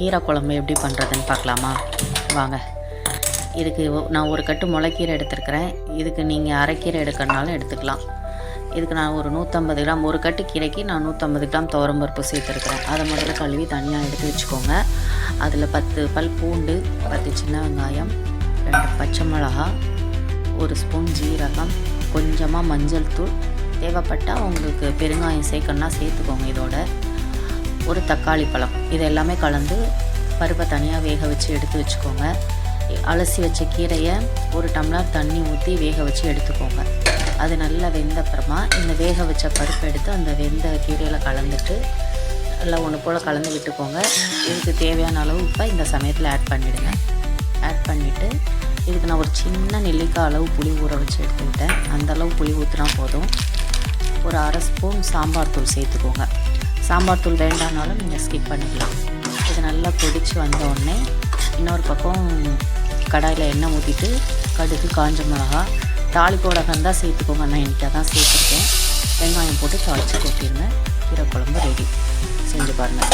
கீரை குழம்பு எப்படி பண்ணுறதுன்னு பார்க்கலாமா? வாங்க. இதுக்கு நான் ஒரு கட்டு முளைக்கீரை எடுத்துருக்கிறேன். இதுக்கு நீங்கள் அரைக்கீரை எடுக்கிறனாலும் எடுத்துக்கலாம். இதுக்கு நான் ஒரு நூற்றம்பது கிராம் ஒரு கட்டு கீரைக்கு நான் நூற்றம்பது கிராம் துவரம்பருப்பு சேர்த்துருக்குறேன். அதை முதல்ல கழுவி தனியாக எடுத்து வச்சுக்கோங்க. அதில் பத்து பல் பூண்டு பத்து சின்ன வெங்காயம் ரெண்டு பச்சை மிளகா ஒரு ஸ்பூன் ஜீரகம் கொஞ்சமாக மஞ்சள் தூள். தேவைப்பட்டால் உங்களுக்கு பெருங்காயம் சேர்க்கணுன்னா சேர்த்துக்கோங்க இதோட. ஒரு தக்காளி பழம். இது எல்லாமே கலந்து பருப்பை தனியாக வேக வச்சு எடுத்து வச்சுக்கோங்க. அலசி வச்ச கீரையை ஒரு டம்ளர் தண்ணி ஊற்றி வேக வச்சு எடுத்துக்கோங்க. அது நல்லா வெந்த அப்புறமா இந்த வேக வச்ச பருப்பு எடுத்து அந்த வெந்த கீரையில் கலந்துட்டு நல்லா ஒன்று போல் கலந்து விட்டுக்கோங்க. இதுக்கு தேவையான அளவு உப்பை இந்த சமயத்தில் ஆட் பண்ணிவிடுங்க ஆட் பண்ணிவிட்டு இதுக்கு நான் ஒரு சின்ன நெல்லிக்காய் அளவு புளி ஊற வச்சு எடுத்துக்கிட்டேன். அந்த அளவு புளி ஊற்றினா போதும். ஒரு அரை ஸ்பூன் சாம்பார் தூள் சேர்த்துக்கோங்க. சாம்பார் தூள் வேண்டாம்னாலும் நீங்கள் ஸ்கிப் பண்ணிக்கலாம். இது நல்லா கொதித்து வந்த உடனே இன்னொரு பக்கம் கடாயில் எண்ணெய் ஊற்றிட்டு கடுகு காஞ்ச மிளகா தாளிப்போட தான் சேர்த்துக்கோங்க. நான் இன்றைக்கி தான் சேர்த்துருக்கேன். வெங்காயம் போட்டு தாளித்து கொட்டிடுங்க கீரை குழம்பு ரெடி செஞ்சு பாருங்கள்